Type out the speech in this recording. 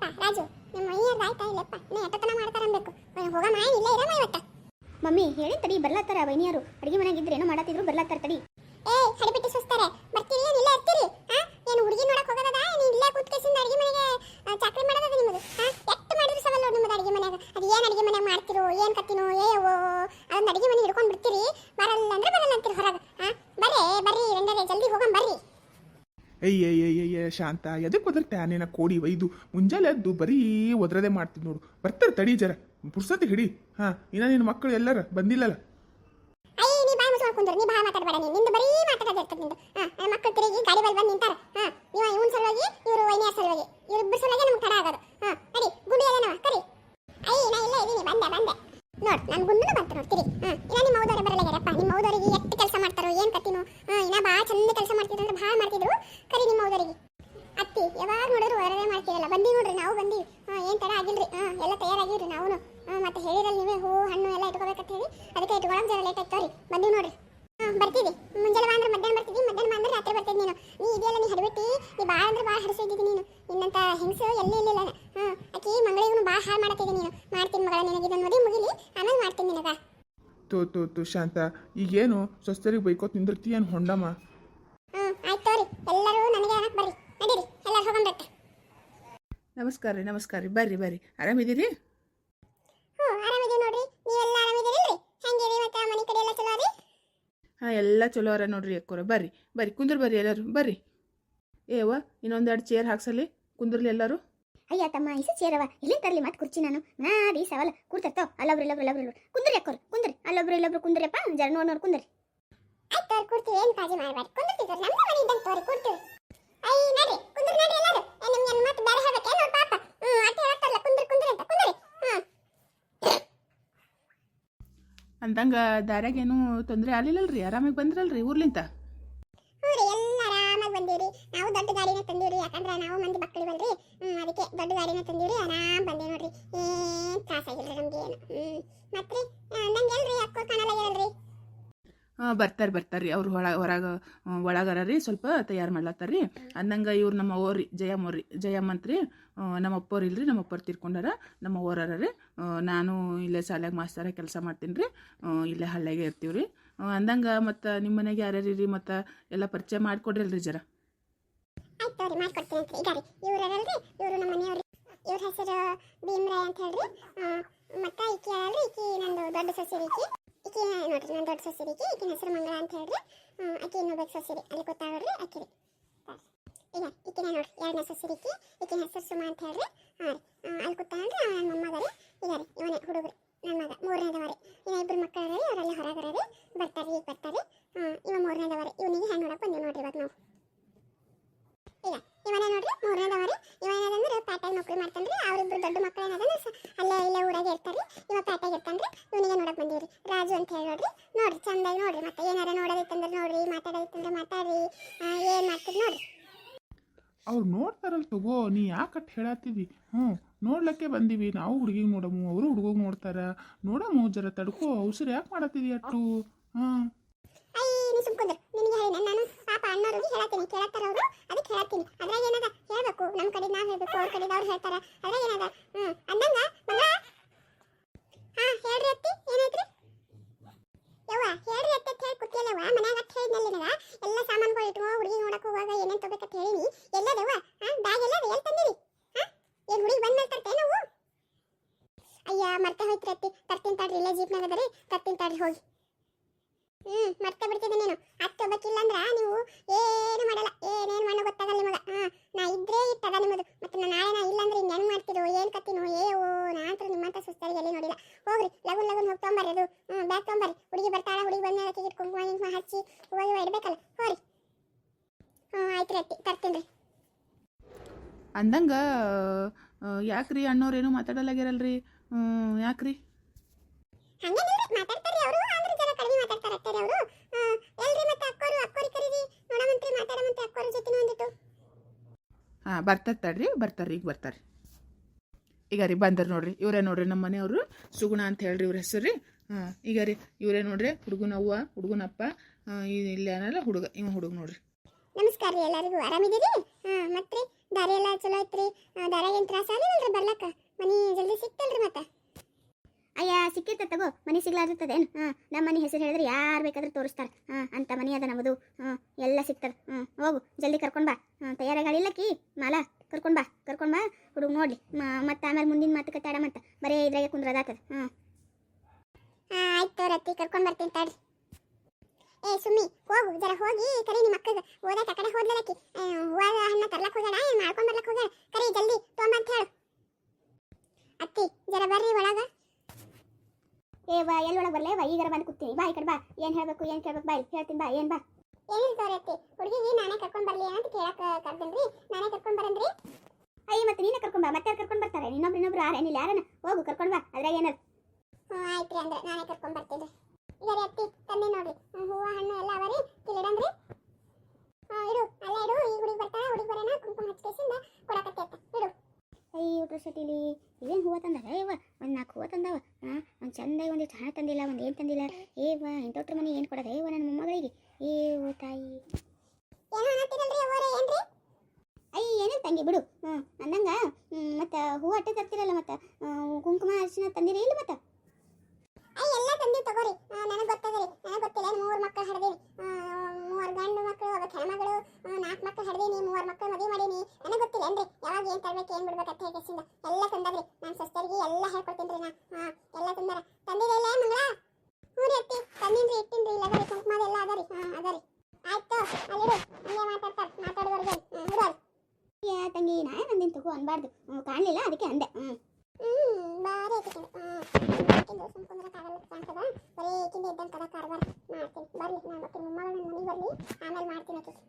ಅಲ್ಲಪ್ಪ ರಾಜು ನಿಮ್ಮ ಮೈಯರ್ದು ಆಯ್ತಾ ಇಲ್ಲಪ್ಪ ನೀ ಎಷ್ಟತನ ಮಾಡ್ತಾರ ಅನ್ಬೇಕು ಹೋಗ ಮಾಯನ್ ಇಲ್ಲೇ ಇರಮ್ಮ ಇವತ್ತ? ಮಮ್ಮಿ ಹೇಳಿ ತಡಿ ಬರ್ಲಾತ್ತಾರ ವೈನಿಯರು? ಅಡಿಗೆ ಮನೆಗೆ ಇದ್ರೆ ಏನೋ ಮಾಡತ್ತಿದ್ರು ಬರ್ಲಾತ್ತಾರ ತಡಿ. ಏ ಹಡಿಬಿಟ್ಟು ಸುಸ್ತಾರೆ ಬರ್ತೀರಿ? ಏನಿಲ್ಲ ಇಲ್ಲೇ ಇರ್ತೀರಿ? ಹಾ ಏನು ಹುಡುಗಿ ನೋಡಕ್ ಹೋಗೋದದ ಏನು ಇಲ್ಲೇ ಕೂತ್ಕೇಸಿಂದ ಅಡಿಗೆ ಮನೆಗೆ ಆ, ಚಾಕ್ರಿ ಮಾಡೋದದ ನಿಮ್ಮದು ಹಾ ಎಷ್ಟು ಮಾಡಿದ್ರು ಸವಲ್ಲ ನೋಡಿ ನಿಮ್ಮದು ಅಡಿಗೆ ಮನೆಯಾಗ ಅದು ಏನು ಅಡಿಗೆ ಮನೆಯಾಗ ಮಾಡ್ತಿರೋ ಏನು ಕತ್ತಿನೋ ಏವೋ ಅದೊಂದು ಅಡಿಗೆ ಮನೆ ಹಿಡ್ಕೊಂಡು ಬಿಡ್ತೀರಿ ಬರಲ್ಲ ಅಂದ್ರೆ ಬರಲ್ಲ ಅಂತೀರಿ ಹೊರಗೆ ಹಾ ಬರ್ರಿ ಬರ್ರಿ ರಂಡರೆ ಜಲ್ದಿ ಹೋಗಂ ಬರ್ರಿ ಅಯ್ಯ ಏಯ್ ಏಯ್ ಶಾಂತ ಎದಕ್ಕೆ ಒದರ್ತೆ ನಿನ್ನ ಕೋಡಿ ಒಯ್ದು ಮುಂಜಾನೆ ಎದ್ದು ಬರೀ ಒದ್ರದೇ ಮಾಡ್ತಿದ್ ನೋಡು. ಬರ್ತಾರೆ ತಡಿ ಜರ. ಪುರ್ಸತಿ ಹಿಡಿ. ಹಾ, ಇನ್ನ ನಿನ್ನ ಮಕ್ಕಳು ಎಲ್ಲರ ಬಂದಿಲ್ಲಲ್ಲ. ನೀ ಬಾಯಿ ಮಾತಾಡಬೇಡ ನೀನು. ನಿಂದು ಬರೀ ಮಾತಾಡೋದು ಇರ್ತದೆ ನಿಂದು. ಹಾ ಮಕ್ಕಳು ಗಾಡಿ ಬಲ್ ಬಂದು ಹಾ ನೀವು ಇವನ್ ಸಲುವಾಗಿ, ಇವರು ನಮ್ಗೆ ತಡ ಹಾ ಅಡಿ ಗುಂಡಿ ಏನವ ಕರಿ ಅಯ್ಯ ಇಲ್ಲ ನೋಡ್, ನಾನು ಬಂತು ನೋಡ್ತೀರಿ ನಿಮ್ಮ ಎಷ್ಟು ಕೆಲಸ ಮಾಡ್ತಾರೋ ಏನ್ ಕತ್ತಿನೋ ಹಾ ಇನ್ನ ಭಾಳ ಚಂದ ಕೆಲಸ ಮಾಡ್ತಿದ್ರು ಅಂದ್ರೆ ಭಾಳ ಮಾಡ್ತಿದ್ರು ಕರಿ ನಿಮ್ಮ ಮೌದವರಿಗೆ ಅತ್ತಿ ಯಾವಾಗ ನೋಡಿದ್ರು ಹೊರಗೆ ಮಾಡ್ತೀರಲ್ಲ ಬಂದೀವಿ ನೋಡ್ರಿ ನಾವು ಬಂದೀವಿ ಹಾ ಏನ್ ತಡ ಆಗಿಲ್ರಿ ಹಾ ಎಲ್ಲ ತಯಾರಾಗಿವ್ರಿ ನಾವು ಮತ್ತೆ ಹೇಳಿರಲ್ಲ ನೀವೇ ಹೂ ಹಣ್ಣು ಎಲ್ಲ ಇಟ್ಕೋಬೇಕಂತ ಹೇಳಿ ಅದಕ್ಕೆ ಇಟ್ಕೊಳ್ಳೋಣ ಜರ ಲೇಟ್ ಆಗ್ತಾವ್ರಿ ಬಂದೀವಿ ನೋಡ್ರಿ. ಹಾಂ ಬರ್ತೀವಿ. ಮುಂಜಾನೆ ಬಾ ಅಂದ್ರೆ ಮಧ್ಯಾಹ್ನ ಬರ್ತಿದ್ದಿ ಮಧ್ಯಾಹ್ನ ಬಾ ಅಂದ್ರೆ ರಾತ್ರಿ ಬರ್ತಿದ್ದಿ ನೀನು. ನೀ ಇದೆಯಲ್ಲ ನೀ ಹಡಬಿಟ್ಟಿ ನೀ ಭಾಳ ಅಂದ್ರೆ ಭಾಳ ಹಡಿಸಿದ್ದಿ ನೀನು. ಇನ್ನಂತ ಹೆಂಗಸು ಎಲ್ಲಿ ಇಲ್ಲಿಲ್ಲ ಹಾಂ ಅಕ್ಕಿ ಮಂಗಳಿಗೂ ಭಾಳ ಹಾಳು ಮಾಡತ್ತಿದ್ದಿ ನೀನು. ಮಾಡ್ತೀನಿ ಮಗಳ ನಿನಗಿದ ನೋಡಿ ಮದುವೆ ಮುಗಿಲಿ. ಆಮೇಲೆ ಮಾಡ್ತೀನಿ ನಿನಗ. ತೋ ತೋ ತೋ ಶಾಂತ. ಈಗೇನು ಸ್ವಸ್ಥರಿಗೆ ಬೈಕೋ ತಿಂದಿರ್ತೀಯ ಏನು ಹೊಂಡಮ್ಮ? ಹ್ಮ್ ಆಯ್ತು ತೋರಿ ಎಲ್ಲರೂ ನನಗೆ ಅನ್ನಕ್ಕೆ ಬರ್ರಿ. ನಡೀರಿ. ಎಲ್ಲರೂ ಹೋಗಂಬರ್ತ ನಮಸ್ಕಾರ ರೀ ನಮಸ್ಕಾರ ರೀ. ಬರ್ರಿ ಬರ್ರಿ. ಆರಾಮಿದ್ದೀರಿ? ಹ್ಞೂ ಆರಾಮಿದ್ದೀನಿ ನೋಡ್ರಿ. ನೀವೆಲ್ಲ ಹೆಂಗಿರಿ ಮತ್ತೆ ಮನೆ ಕಡೆ ಎಲ್ಲ ಚಲೋ ಅದಿ ಹಾಂ ಎಲ್ಲ ಚಲೋ ಅರ ನೋಡ್ರಿ ಅಕ್ಕೋರ. ಬರ್ರಿ ಬರ್ರಿ ಕುಂದ್ರ ಬರ್ರಿ ಎಲ್ಲರೂ. ಬರ್ರಿ. ಏವ ಇನ್ನೊಂದೆರಡು ಚೇರ್ ಹಾಕ್ಸಲಿ ಕುಂದ್ರಲಿ ಎಲ್ಲರೂ. ಅಯ್ಯ ತಮ್ಮ ಇಸ ಅವ ಇಲ್ಲಿ ತರ್ಲಿ ಮತ್ತೆ ಕುರ್ಚಿ ನಾನು. ನಾಡಿ ಸವಲ. ಕೂರ್ತರ್ತೋ ಅಲ್ಲೊಬ್ರು ಇಲ್ಲೊಬ್ರು ಇಲ್ಲೊಬ್ರು ಕುಂದ್ರಿ ಅಕ್ಕೋರು ಕುಂದ್ರಿ. ಅಲ್ಲೊಬ್ರು ಇಲ್ಲೊಬ್ರು ಕುಂದ್ರಪ್ಪ ಜರ ನೋಡ್ ನೋಡ್ ಕುಂದ್ರಿ. ಆಯ್ತು ತೋರಿ ಕೊಡ್ತೀವಿ ಏನು ಕಾಳಜಿ ಮಾಡಬೇಡಿ ಕುಂದಿರ್ತಿದ್ರು ನಮ್ದು ಮನೆ ಇದ್ದಂಗೆ ತೋರಿ ಐ ನಡ್ರಿ ಕುಂದ್ರ ನಡ್ರಿ ಎಲ್ಲರೂ ಏ, ನಿಮ್ಗೆ ಏನು ಮತ್ತೆ ಬೇರೆ ಹೇಳ್ಬೇಕೆ ನೋಡ್ ಪಾಪ ಹ್ಞೂ ಅತ್ತೆ ಹೇಳ್ತಾರಲ್ಲ ಕುಂದ್ರಿ ಕುಂದ್ರಿ ಅಂತ ಕುಂದ್ರಿ ಹ್ಞೂ ಅಂದಂಗ ದಾರ್ಯಾಗೇನು ತೊಂದರೆ ಆಗ್ಲಿಲ್ಲಲ್ರಿ, ಆರಾಮಾಗಿ ಬಂದ್ರಲ್ರಿ ಊರ್ಲಿಂತ? ಹ್ಞೂ ಎಲ್ಲ ಆರಾಮಾಗಿ ಬಂದೀವಿ ನಾವು ದೊಡ್ಡ ಗಾಡಿನ ತಂದೀವಿ ಯಾಕಂದ್ರೆ ನಾವು ಮಂದಿ ಹ್ಞೂ ಅದಕ್ಕೆ ದೊಡ್ಡ ಗಾಡಿನ ತಂದೀವಿ ಆರಾಮ್ ಬಂದೀವಿ ನೋಡ್ರಿ. ಏನು ತ್ರಾಸಾಗಿಲ್ಲ ನಮ್ಗೆ ಏನು ಹ್ಞೂ ಮತ್ತೆ ನಂಗೆ ಎಲ್ರಿ ಅಕ್ಕೋ ಕಾಣಲ್ಲ ಹೇಳ್ರಿ ಹಾಂ ಬರ್ತಾರೆ ಬರ್ತಾರೆ ರೀ ಅವ್ರು ಒಳಗೆ ಹೊರಗೆ ಒಳಗಾರ ರೀ ಸ್ವಲ್ಪ ತಯಾರು ಮಾಡ್ಲತ್ತಾರ ರೀ ಅಂದಂಗೆ ಇವ್ರು ನಮ್ಮ ಅವ್ರಿ ಜಯಮ್ಮ ರೀ ಆ, ನಮ್ಮ ಅಪ್ಪವ್ರು ಇಲ್ರಿ ನಮ್ಮ ಅಪ್ಪರು ತೀರ್ಕೊಂಡಾರ ನಮ್ಮ ಅವ್ರಾರ ರೀ ನಾನು ಇಲ್ಲೇ ಶಾಲ್ಯಾಗ ಮಾಸ್ತರ ಕೆಲಸ ಮಾಡ್ತೀನಿ ರೀ ಇಲ್ಲೇ ಹಳ್ಳಿಯಾಗೆ ಇರ್ತೀವಿ ರೀ ಅಂದಂಗೆ ಮತ್ತು ನಿಮ್ಮ ಮನೆಗೆ ಯಾರ್ಯಾರು ರೀ ಮತ್ತು ಎಲ್ಲ ಪರಿಚಯ ಮಾಡ್ಕೊಡ್ರಿಲ್ರಿ ಜರ? ಮಾಡ್ಕೊಡ್ತೀನಿ ರೀ ಇವರು ಹೆಸರು ಭೀಮ್ರಾಯ್ ಅಂತ ಹೇಳ್ರಿ. ಮತ್ತ ಈಕಿ ಈಕಿ ನಂದು ದೊಡ್ಡ ಸಸಿ ಈಕಿ. ಈಕಿ ನೋಡ್ರಿ ನನ್ನ ದೊಡ್ಡ ಸೊಸೆರಿ ಈಕಿ ಈಕಿನ ಹೆಸರು ಮಂಗಳ ಅಂತ ಹೇಳ್ರಿ. ಆಕಿ ಇನ್ನೊಬ್ಬ ಸೊಸೆರಿ. ಅಲ್ಲಿ ಗೊತ್ತಾಗ್ರಿ ಆಕಿ ರೀ ಈಗ ಈಕಿನ ನೋಡ್ರಿ, ಎರಡನೇ ಸೊಸೆರಿ ಈಕಿ ಈಕಿನ ಹೆಸರು ಸುಮ ಅಂತ ಹೇಳ್ರಿ. ಹಾಂ ರೀ. ಅಲ್ಲಿ ಕೂತಾಳ್ರಿ ಅವ್ರ ನನ್ನ ಮೊಮ್ಮಗ ರೀ. ಈಗ ರೀ, ಇವನೇ ಹುಡುಗರು ನನ್ನ ಮಗ, ಮೂರನೇದವ ರೀ. ಇನ್ನ ಇಬ್ರು ಮಕ್ಕಳು ರೀ ಅವರೆಲ್ಲ ಹೊರಗರ ರೀ ಬರ್ತಾರೆ ಈಗ ಬರ್ತಾರೆ ಇವ ಮೂರನೇದವ ರೀ. ಇವನಿಗೆ ಹೆಂಗೆ ನೋಡಕ್ಕೆ ಬಂದೀವಿ ನೋಡ್ರಿ ಇವಾಗ ನಾವು. ಈಗ, ಇವನೇ ನೋಡ್ರಿ, ಮೂರನೇದವ ರೀ. ಇವ ಏನದಂದ್ರೆ ಪ್ಯಾಟಾಗಿ ಮಾಡ್ತಾನೆ ರೀ ಅವ್ರಿಬ್ರು ದೊಡ್ಡ ಮಕ್ಕಳು ಏನದಂದ್ರೆ ಸ- ಅಲ್ಲೇ ಇಲ್ಲೇ ಊರಾಗೆ ಇರ್ತಾರ್ರಿ ಇವ ಪ್ಯಾಟಾಗಿ ಇರ್ತಾನ್ರಿ ಇವನಿಗೆ ನೋಡಕ್ ಬಂದೀವ್ರಿ ರಾಜು ಅಂತ ಹೇಳಿ ನೋಡ್ರಿ ನೋಡ್ರಿ ಚಂದಾಗಿ ನೋಡ್ರಿ ಮತ್ತೆ ಏನಾರ ನೋಡೋದಿತ್ತಂದ್ರೆ ನೋಡ್ರಿ ಮಾತಾಡೋದಿತ್ತಂದ್ರೆ ಮಾತಾಡ್ರಿ ಆ, ಏನ್ ಮಾಡ್ತೀರಿ ನೋಡ್ರಿ ಅವ್ರು ನೋಡ್ತಾರಲ್ಲ ತಗೋ, ನೀ ಯಾಕಟ್ ಹೇಳತ್ತಿದಿ ಹ್ಞೂ, ನೋಡ್ಲಕ್ಕೆ ಬಂದೀವಿ. ನಾವು ಹುಡುಗಿಗೆ ನೋಡಮು, ಅವರು ಹುಡುಗಿಗೆ ನೋಡ್ತಾರ. ನೋಡಮು, ಜರ ತಡ್ಕೋ ಅವಸರ ಯಾಕೆ ಮಾಡತ್ತಿದಿ ಅಟ್ಟು? ಹಾಂ ಐ ನೀ ಸುಮ್ಕೊಂಡ್ರು ನಿನಗೆ ಹೇಳಿ, ನಾನು ಪಾಪ ಅಣ್ಣವ್ರಿಗೆ ಹೇಳತ್ತೀನಿ ಕೇಳತ್ತಾರ ಅವರು? ಅದಕ್ಕೆ ಹೇಳ್ಬೇಕು. ನಮ್ಮ ಕಡೆ ನಾವು ಹೇಳ್ಬೇಕು, ಅವ್ರ ಕಡೆ ಅವ್ರು ಹೇಳ್ತಾರ ಹ್ಮ್ ಅಂದಂಗ ಮಗ ಹಾ ಹೇಳ್ರಿ ಅತ್ತಿ ಏನಾಯ್ತ್ರಿ ಯವ್ವ ಹೇಳ್ರಿ ಅತ್ತಿ ಅಂತ ಹೇಳಿ ಕೂತಿಯಲ್ಲವ್ವ ಮನ್ಯಾಗ ಅತ್ತ ಹೇಳಿದ್ನಲ್ಲಿ ನನಗ ಎಲ್ಲ ಸಾಮಾನುಗಳು ಇಟ್ಕೋ ಹುಡುಗಿ ನೋಡಕ್ ಹೋಗುವಾಗ ಏನೇನ್ ಅಂತ ಹೇಳಿನಿ. ಎಲ್ಲ ಹಾ ಬ್ಯಾಗ್ ಎಲ್ಲ ಎಲ್ಲಿ ತಂದಿರಿ ಹಾ ಏನ್ ಹುಡುಗಿ ಬಂದ ಮೇಲೆ ತರ್ತೇನೆ ನಾವು? ಅಯ್ಯ, ಮರ್ತೆ ಹೋಯ್ತ್ರಿ ಅತ್ತಿ. ತರ್ತೀನಿ ತಾಡ್ರಿ, ಇಲ್ಲೇ ಜೀಪ್ನಾಗ ಅದರಿ. ತರ್ತೀನಿ ತಾಡ್ರಿ, ಹೋಗಿ ಹ್ಮ್ ಮತ್ತೆ ಬಿಡ್ತಿದ್ದೆ ನೀನು ಅತ್ತೆ ಒಬ್ಬಕ್ಕಿಲ್ಲ ಅಂದ್ರ ನೀವು ಏನು ಮಾಡಲ್ಲ ಏನೇನು ಮಾಡೋ ಗೊತ್ತಾಗಲ್ಲ ನಿಮಗ ಹಾ ನಾ ಇದ್ರೆ ಇಟ್ಟದ ನಿಮ್ಮದು ಮತ್ತೆ ನಾ ನಾಳೆ ನಾ ಇಲ್ಲ ಅಂದ್ರೆ ಹೆಂಗ್ ಮಾಡ್ತಿರೋ ಏನ್ ಕತ್ತಿನೋ ಏ ಓ ನಾ ಅಂತ ನಿಮ್ಮಂತ ಸುಸ್ತಾಗಿ ಎಲ್ಲಿ ನೋಡಿಲ್ಲ ಹೋಗ್ರಿ ಲಗುನ್ ಲಗುನ್ ಹೋಗಿ ತೊಂಬರ್ರಿ ಅದು ಹ್ಮ್ ಬ್ಯಾಗ್ ತೊಗೊಂಬರ್ರಿ. ಹುಡುಗಿ ಬರ್ತಾಳ ಹುಡುಗಿ ಬಂದ ಟಿಕೆಟ್ ಕುಂಕುಮ ಗಿಂಕುಮ ಹಚ್ಚಿ ಹೂವು ಹೂವು ಇಡ್ಬೇಕಲ್ಲ ಹೋರಿ. ಹ್ಮ್ ಆಯ್ತು ರೀ ಅತ್ತಿ ತರ್ತೀನಿ ಅಂದಂಗೆ ಯಾಕ್ರಿ ಅಣ್ಣವ್ರೇನು ಮಾತಾಡಲಾಗ್ಯಾರಲ್ರಿ? ಯಾಕ್ರಿ? ಹಂಗೇನಿಲ್ರಿ ಮಾತಾಡ್ತಾರೆ ಅವರು ಆದ್ರೆ ಜನ ಕಡಿಮೆ ಮಾತಾಡ್ತಾರೆ ಅತ್ತೇರಿ ಅವರು. ಎಲ್ರಿ ಮತ್ತೆ ಅಕ್ಕೋರು ಅಕ್ಕೋರಿ ಕರೀರಿ. ನೋಡಮಂತ್ರಿ ಮಾತಾಡಮಂತ್ರಿ ಅಕ್ಕೋರ ಜೊತೆನೂ ಒಂದಿಟ್ಟು ಹಾಂ ಬರ್ತಾರೆ ತಡ್ರಿ ಬರ್ತಾರೆ ಈಗ ಬರ್ತಾರೆ ಈಗ ರೀ ಬಂದರು ನೋಡ್ರಿ ಇವರೇ ನೋಡ್ರಿ ನಮ್ಮ ಮನೆಯವರು ಸುಗುಣ ಅಂತ ಹೇಳ್ರಿ ಇವ್ರ ಹೆಸರು ರೀ. ಹಾಂ ಈಗ ರೀ ಇವರೇ ನೋಡ್ರಿ ಹುಡುಗನ ಅವ್ವ ಹುಡುಗನಪ್ಪ ಇಲ್ಲಿ ಏನಲ್ಲ ಹುಡುಗ ಇವ ಹುಡುಗ ನೋಡ್ರಿ. ನಮಸ್ಕಾರ ರೀ ಎಲ್ಲರಿಗೂ ಆರಾಮಿದ್ದೀರಿ? ಹಾಂ ಮತ್ತೆ ದಾರಿ ಎಲ್ಲ ಚಲೋ ಐತ್ರಿ? ದಾರಿಯಾಗ ಏನು ತ್ರಾಸ ಆಗಿಲ್ಲಲ್ರಿ ಬರ್ಲಕ್ಕ? ಮನಿ ಜಲ್ದಿ ಸಿಕ್ತಲ್ರಿ ಮತ್ತೆ? ಅಯ್ಯ ಸಿಕ್ಕಿರ್ತ ತಗೋ ಮನೆ ಸಿಗ್ಲಾರ್ದಿರ್ತದೇನು ಹಾಂ ನಮ್ಮ ಮನೆ ಹೆಸರು ಹೇಳಿದ್ರೆ ಯಾರು ಬೇಕಾದ್ರೂ ತೋರಿಸ್ತಾರೆ. ಹಾಂ ಅಂತ ಮನೆ ಅದ ನಮ್ಮದು ಹಾಂ ಎಲ್ಲ ಸಿಗ್ತದೆ. ಹ್ಞೂ ಹೋಗು ಜಲ್ದಿ ಕರ್ಕೊಂಡು ಬಾ. ಹಾಂ ತಯಾರಾಗಳಿಲ್ಲಕ್ಕಿ ಮಾಲ ಕರ್ಕೊಂಡು ಬಾ ಕರ್ಕೊಂಡು ಬಾ ಹುಡುಗ ನೋಡ್ಲಿ. ಮತ್ತೆ ಆಮೇಲೆ ಮುಂದಿನ ಮಾತುಕತೆ ಆಡ ಮತ್ತೆ ಬರೀ ಇದ್ರಾಗೆ ಕುಂದ್ರದಾತದ. ಹ್ಞೂ ಹಾಂ. ಆಯ್ತು ರತ್ತಿ ಕರ್ಕೊಂಡ್ ಬರ್ತೀನಿ ತಡ್ರಿ. ಏ ಸುಮ್ಮಿ ಹೋಗು ಜರ ಹೋಗಿ ಕರಿ ನಿಮ್ಮ ಅಕ್ಕಗೆ. ಓದಕ್ಕೆ ಆ ಕಡೆ ಹೋದ್ಲಕ್ಕಿ ಹೂವ ಹಣ್ಣ ತರ್ಲಕ್ ಹೋಗೋಣ ಏನ್ ಮಾಡ್ಕೊಂಡ್ ಬರ್ಲಕ್ ಹೋಗ್ಯಾಳ? ಕರಿ ಜಲ್ದಿ ತೊಂಬಂತ ಹೇಳು. ಅತ್ತಿ ಜರ ಬರ್ರಿ ಒಳಗ. ಏ ಬಾ ಎಲ್ಲೊಳಗೆ ಬರಲೇ ಬಾ ಈಗಾರ ಬಂದು ಕೂತೀನಿ ಬಾ ಈ ಕಡೆ ಬಾ. ಏನ್ ಹೇಳ್ಬೇಕು ಏನು ಕೇಳ್ಬೇಕು ಬಾ ಹೇಳ್ತೀನಿ ಬಾ ಏನ್ ಬಾ. ಏನಿಲ್ಲ ಅತ್ತಿ ಹುಡುಗಿಗೆ ನಾನೇ ಕರ್ಕೊಂಡ್ ಬರಲಿ ಅಂತ ಕೇಳಕ್ ಕರ್ದನ್ರಿ ನಾನೇ ಕರ್ಕೊಂಡ್ ಬರನ್ರಿ ಅಯ್ಯ ಮತ್ತೆ ನೀನೇ ಕರ್ಕೊಂಡು ಬಾ. ಮತ್ತೆ ಕರ್ಕೊಂಡು ಬರ್ತಾರೆ? ಇನ್ನೊಬ್ರು ಇನ್ನೊಬ್ರು ಆರೇನಿಲ್ಲ ಯಾರನ್ನ? ಹೋಗು ಕರ್ಕೊಂಡು ಬಾ. ಅದ್ರಾಗ ಏನದ ಹ್ಞೂ ರೀ ಅಂದ್ರೆ ನಾನೇ ಕರ್ಕೊಂಡ್ ಬರ್ತೀನಿ. ಈಗ ರೀ ಅತ್ತಿ ತಂದೆ ನೋಡ್ರಿ. ಹ್ಮ್, ಹೂವ ಹಣ್ಣು ಎಲ್ಲ ಅವರಿ. ತಿಲ್ಲಿಡಂದ್ರಿ ಹಾಂ ಇಡು. ಅಲ್ಲೇ ಇಡು. ಈ ಹುಡುಗಿ ಬರ್ತಾನ ಹುಡುಗಿ ಬರೋಣ. ಕುಂಕುಮ ಹಚ್ಕೇಸಿಂದ ಕೊಡಕತ್ತೆ ಅತ್ತ. ಇಡು. ಅಯ್ಯ ಪ್ರಸಟಿಲಿ ಇದೇನು ಹೂವು ತಂದಾರ ಏವ ಒಂದು ನಾಲ್ಕು ಹೂವು ತಂದಾವ. ಹಾಂ ಒಂದು ಚಂದಾಗಿ ಒಂದಿಷ್ಟು ಹಣ ತಂದಿಲ್ಲ ಒಂದು ಏನು ತಂದಿಲ್ಲ. ಏವ ಇಂಥವ್ರ ಮನೆ ಏನು ಕೊಡದ? ಏವ ನನ್ನ ಮೊಮ್ಮಗಳಿಗೆ. ಏ ಓ ತಾಯಿ. ಏನೋ ಅನ್ನತ್ತಿರಲ್ರಿ ಅವರೇ ಏನ್ರಿ? ಅಯ್ಯ ಏನಿಲ್ಲ ತಂಗಿ ಬಿಡು. ಹ್ಞೂ ಅಂದಂಗ ಮತ್ತು ಹೂವು ಅಟ್ಟೆ ತರ್ತಿರಲ್ಲ ಮತ್ತು? ಕುಂಕುಮ ಅರಿಶಿನ ತಂದಿರಿ ಇಲ್ಲ ಮತ್ತು? ಎಲ್ಲ ತಗೋರಿ. ನನಗೆ ಗೊತ್ತದ್ರಿ ನನಗೆ ಗೊತ್ತಿಲ್ಲ ಮೂರು ಮಕ್ಕಳು ಹಡ್ದೀನಿ. ಮೂರು ಗಂಡು ಮಕ್ಕಳು ಒಬ್ಬ ಹೆಣ್ಮಗಳು ನಾಲ್ಕು ಮಕ್ಕಳು ಹಡ್ದೀನಿ ಮೂರು ಮಕ್ಕಳು ಮದುವೆ ಮಾಡೀನಿ. ನನಗೆ ಗೊತ್ತಿಲ್ಲ ಏನ್ರಿ? ಯಾವಾಗ ಏನು ತರ್ಬೇಕು, ಏನು ಬಿಡ್ಬೇಕು ಅಂತ ಹೇಳಿಸಿಂದ ಎಲ್ಲ ತಂದದ್ರಿ. ನಾನು ಸಸ್ತರಿಗೆ ಎಲ್ಲ ಹೇಳ್ಕೊಡ್ತೀನಿ ರೀ ನಾ. ಹಾಂ ಎಲ್ಲ ತಂದಾರ. ತಂದಿರಲ್ಲ ಮಂಗಳ? ಹ್ಞೂ ರೀ ಅತ್ತಿ, ತಂದಿನ್ರಿ, ಇಟ್ಟಿನ್ರಿ. ಇಲ್ಲ ಅದರಿ ಕುಂಕುಮ ಎಲ್ಲ ಅದರಿ ಹಾಂ ಅದರಿ ಆಯ್ತು ಅಲ್ಲಿರು ಹಂಗೆ ಮಾತಾಡ್ತಾರೆ ಮಾತಾಡೋರ್ಗೆ ಹ್ಞೂ ತಂಗಿ ನಾ ನಂದಿನ ತಗೋ, ಅನ್ಬಾರ್ದು. ಕಾಣಲಿಲ್ಲ, ಅದಕ್ಕೆ ಅಂದೆ. ಹ್ಞೂ ಹ್ಮ್, ಬಾರಿ ಐತಿ ಕಣೆ. ಹ್ಮ್ ಆಕಿಂದು ಸುಮ್ ಕುಂದ್ರಕ್ಕಾಗಲ್ಲ ಕಾಣ್ತದ ಬರೀ ಇದ್ದಂಗೆ ಕದ ಕಾರ್ಬಾರ್ ಮಾಡ್ತೀನಿ. ಬರ್ಲಿ, ನಾನು ಮತ್ತೆ ನನ್ನ ಮನೆಗೆ ಬರ್ಲಿ. ಆಮೇಲೆ ಮಾಡ್ತೀನಿ ಆಕಿಗೆ.